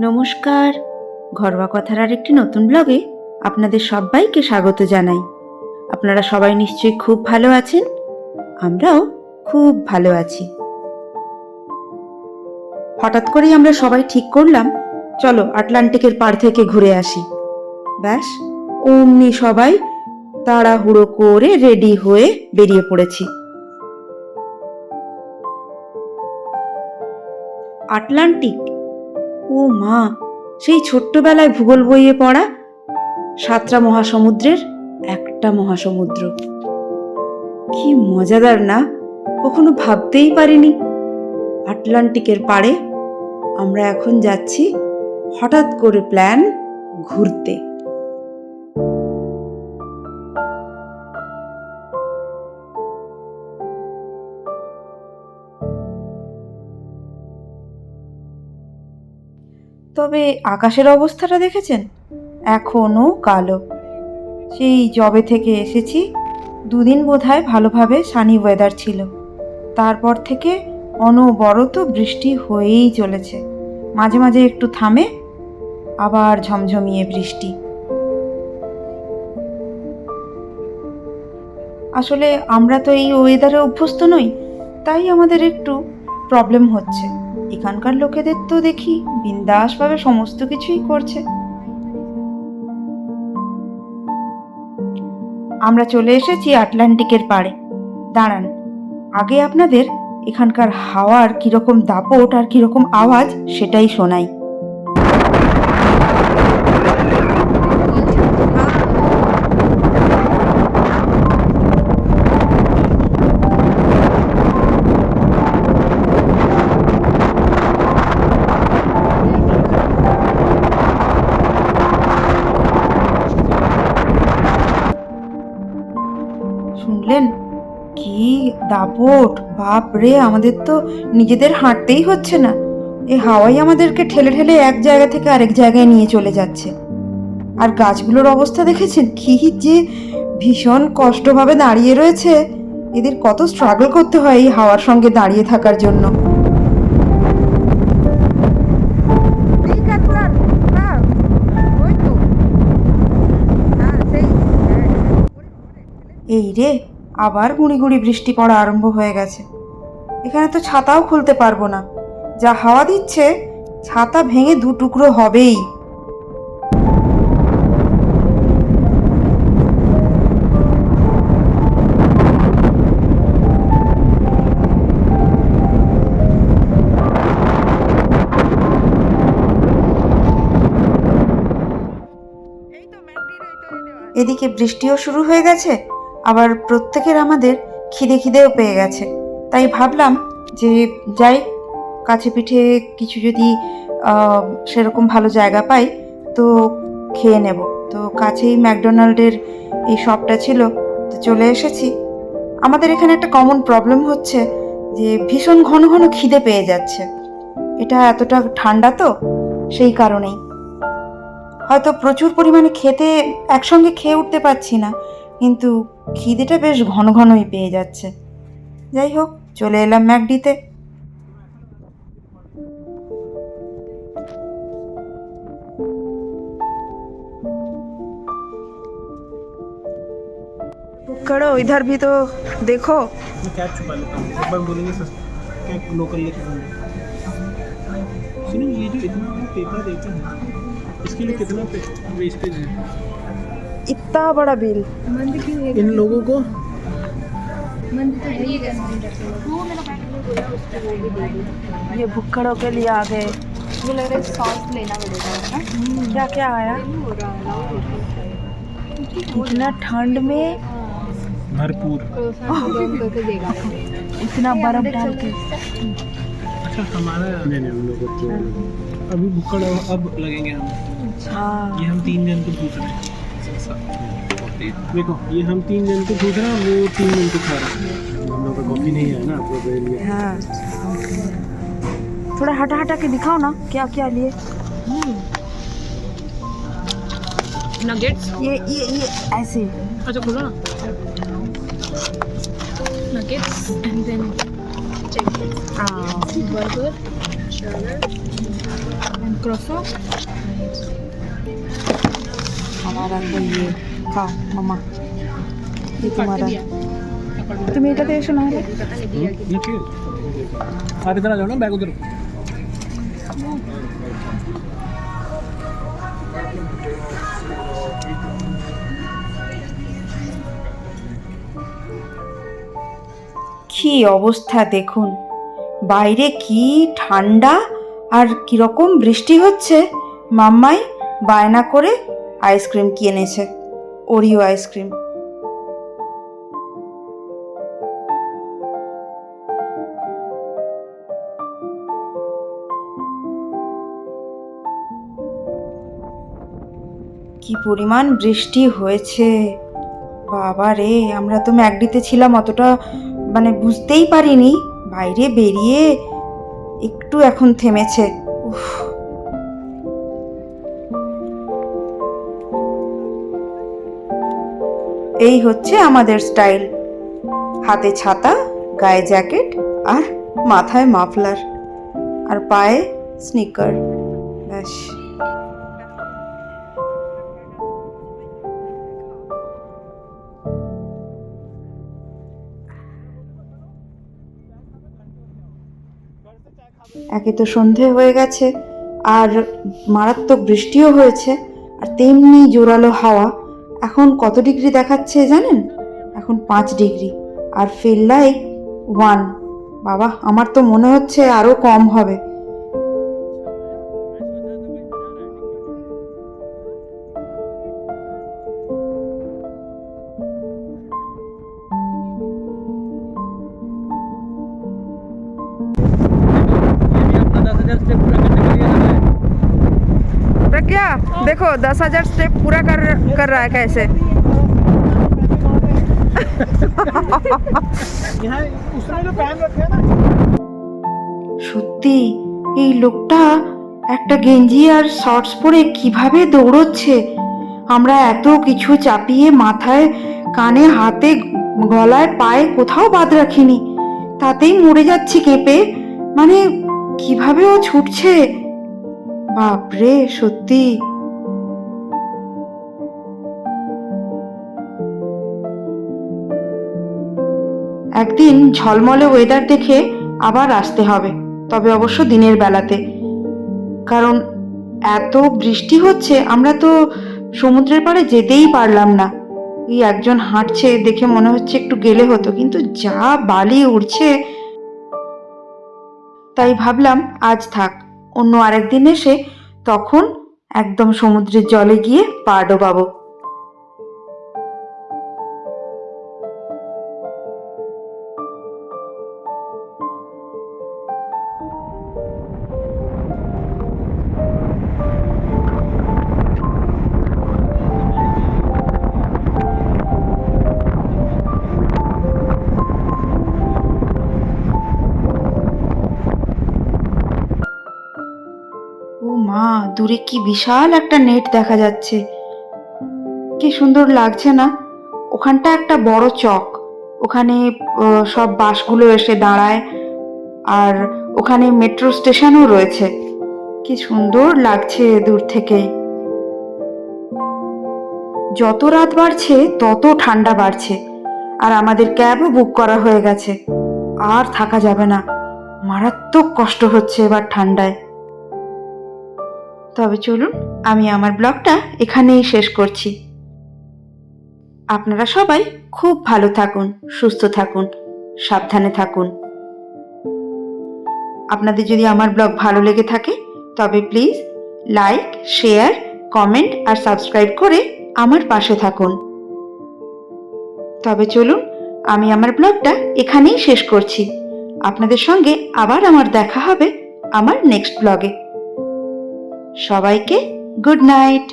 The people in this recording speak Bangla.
নমস্কার। ঘরোয়া কথার আর একটি নতুন ব্লগে আপনাদের সবাইকে স্বাগত জানাই। আপনারা সবাই নিশ্চয়ই খুব ভালো আছেন? আমরাও খুব ভালো আছি। হঠাৎ করেই আমরা সবাই ঠিক করলাম, চলো আটলান্টিকের পাড় থেকে ঘুরে আসি। ব্যাস, অমনি সবাই তাড়াহুড়ো করে রেডি হয়ে বেরিয়ে পড়েছি। আটলান্টিক। ও মা, সেই ছোট্টবেলায় ভূগোল বইয়ে পড়া? সাতটা মহাসমুদ্রের একটা মহাসমুদ্র। কি মজাদার না? কখনো ভাবতেই পারিনি। আটলান্টিকের পাড়ে আমরা এখন যাচ্ছি হঠাৎ করে প্ল্যান ঘুরতে। তবে আকাশের অবস্থাটা দেখেছেন? এখনও কালো। সেই জবে থেকে এসেছি, দুদিন বোধহয় ভালোভাবে সানি ওয়েদার ছিল। তারপর থেকে অনবরত বৃষ্টি হয়েই চলেছে। মাঝে মাঝে একটু থামে, আবার ঝমঝমিয়ে বৃষ্টি। আসলে আমরা তো এই ওয়েদারে অভ্যস্ত নই, তাই আমাদের একটু প্রবলেম হচ্ছে। এখানকার লোকেদের তো দেখি বিন্দাসভাবে সমস্ত কিছুই করছে। আমরা চলে এসেছি আটলান্টিকের পাড়ে। দাঁড়ান, আগে আপনাদের এখানকার হাওয়ার কীরকম দাপট আর কীরকম আওয়াজ সেটাই শোনাই। শুনলেন? কি দাপট, বাপ রে, আমাদের তো নিজেদের হাঁটতেই হচ্ছে না। এই হাওয়াই আমাদেরকে ঠেলে ঠেলে এক জায়গা থেকে আরেক জায়গায় নিয়ে চলে যাচ্ছে। আর গাছগুলোর অবস্থা দেখেছেন? কি যে ভীষণ কষ্টভাবে দাঁড়িয়ে রয়েছে। এদের কত স্ট্রাগল করতে হয় এই হাওয়ার সঙ্গে দাঁড়িয়ে থাকার জন্য ঠিক আছে হ্যাঁ ওই তো হ্যাঁ সেই হ্যাঁ এই রে, আবার গুঁড়ি গুঁড়ি বৃষ্টি পড়া আরম্ভ হয়ে গেছে। এখানে তো ছাতাও খুলতে পারব না। যা হাওয়া দিচ্ছে, ছাতা ভেঙে দু টুকরো হবেই। এদিকে বৃষ্টিও শুরু হয়ে গেছে আবার প্রত্যেকের আমাদের খিদে খিদেও পেয়ে গেছে। তাই ভাবলাম যে যাই, কাছে পিঠে কিছু যদি সেরকম ভালো জায়গা পাই, তো খেয়ে নেব। তো কাছেই ম্যাকডোনাল্ডের এই শপটা ছিল, তো চলে এসেছি। আমাদের এখানে একটা কমন প্রবলেম হচ্ছে যে ভীষণ ঘন ঘন খিদে পেয়ে যাচ্ছে। এটা এতটা ঠান্ডা তো, সেই কারণেই। হয়তো প্রচুর পরিমাণে খেতে একসঙ্গে খেয়ে উঠতে পারছি না। কিন্তু খিদেটা বেশ ঘন ঘনই পেয়ে যাচ্ছে যাই হোক চলে এলাম ম্যাকডিতে करो इधर भी तो देखो मैं कैब छुपा लेता हूँ एक बार बोलेंगे सर कैब लोकल लेके आऊँगा सुनिए ये जो इतना वो पेपर देते हैं इसके लिए कितना वेस्टेज है इतना बड़ा बिल। इन लोगों को? तो ये भुक्खड़ों के लिए आ गए। मुझे लग रहा है सॉस लेना पड़ेगा क्या क्या आया? इतना ठंड में? भरपूर। इतना बर्फ़ डाल के। अच्छा हमारा नहीं नहीं हम लोगों को अभी भुक्कड़ अब लगेंगे हम। हाँ ये हम तीन जन को पूछ रहे हैं। देखो ये हम तीन जन को पूछ रहे हैं वो तीन जन को खा रहे हैं। हम लोग का कॉफ़ी नहीं है ना तो लिए हाँ। थोड़ा हटा हटा के दिखाओ ना क्या क्या लिए। नगेट्स ये ये ये ऐसे। अच्छा खोलो ना। Nuggets and then chicken burger, sugar, আমার রাখব ইয়ে খা মামা তোমার তুমি এটাতে এসো না। হলে আর ইতনা যাও না ব্যাগ উধর কি অবস্থা দেখুন। বাইরে কি ঠান্ডা আর কীরকম বৃষ্টি হচ্ছে। মাম্মাই বায়না করে আইসক্রিম কিনেছে ওরিও আইসক্রিম। কি পরিমাণ বৃষ্টি হয়েছে, বাবা রে, আমরা তো ম্যাগডিতে ছিলাম অতটা মানে বুঝতেই পারিনি। বাইরে বেরিয়ে একটু এখন থেমেছে, উফ। এই হচ্ছে আমাদের স্টাইল। হাতে ছাতা, গায়ে জ্যাকেট আর মাথায় মাফলার। আর পায়ে স্নিকার। ব্যাস। একে তো সন্ধে হয়ে গেছে, আর মারাত্মক বৃষ্টিও হয়েছে, আর তেমনি জোরালো হাওয়া। এখন কত ডিগ্রি দেখাচ্ছে জানেন? এখন পাঁচ ডিগ্রি। আর ফিল লাইক ওয়ান বাবা, আমার তো মনে হচ্ছে আরও কম হবে। दस हजार स्टेप पूरा कर कर रहा है कैसे यहाँ उसने जो पहन रखे हैं ना সত্যি এই লোকটা একটা গেঞ্জি আর শর্টস পরে কিভাবে দৌড়চ্ছে আমরা এত কিছু চাপিয়ে মাথায় কানে হাতে গলায় পায়ে কোথাও বাদ রাখিনি তাতেই মরে যাচ্ছি কেঁপে মানে কিভাবে ও ছুটছে বাপরে সত্যি একদিন ঝলমলে ওয়েদার দেখে আবার আসতে হবে, তবে অবশ্য দিনের বেলাতে। কারণ এত বৃষ্টি হচ্ছে, আমরা তো সমুদ্রের পাড়ে যেতেই পারলাম না। এই একজন হাঁটছে দেখে মনে হচ্ছে একটু গেলে হতো, কিন্তু যা বালি উড়ছে। তাই ভাবলাম আজ থাক, অন্য আরেকদিন এসে তখন একদম সমুদ্রের জলে গিয়ে পা ডোবাবো। দূরে কি বিশাল একটা নেট দেখা যাচ্ছে। কি সুন্দর লাগছে না? ওখানটা একটা বড় চক। ওখানে সব বাসগুলো এসে দাঁড়ায়। আর ওখানে মেট্রো স্টেশনও রয়েছে। কি সুন্দর লাগছে দূর থেকে। যত রাত বাড়ছে, তত ঠান্ডা বাড়ছে। আর আমাদের ক্যাবও বুক করা হয়ে গেছে। আর থাকা যাবে না। মারাত্মক কষ্ট হচ্ছে এবার ঠান্ডায়। তবে চলুন, আমি আমার ব্লগটা এখানেই শেষ করছি। আপনারা সবাই খুব ভালো থাকুন, সুস্থ থাকুন, সাবধানে থাকুন। আপনাদের যদি আমার ব্লগ ভালো লেগে থাকে, তবে প্লিজ লাইক, শেয়ার, কমেন্ট আর সাবস্ক্রাইব করে আমার পাশে থাকুন। তবে চলুন, আমি আমার ব্লগটা এখানেই শেষ করছি। আপনাদের সঙ্গে আবার আমার দেখা হবে আমার নেক্সট ব্লগে সবাইকে গুড নাইট।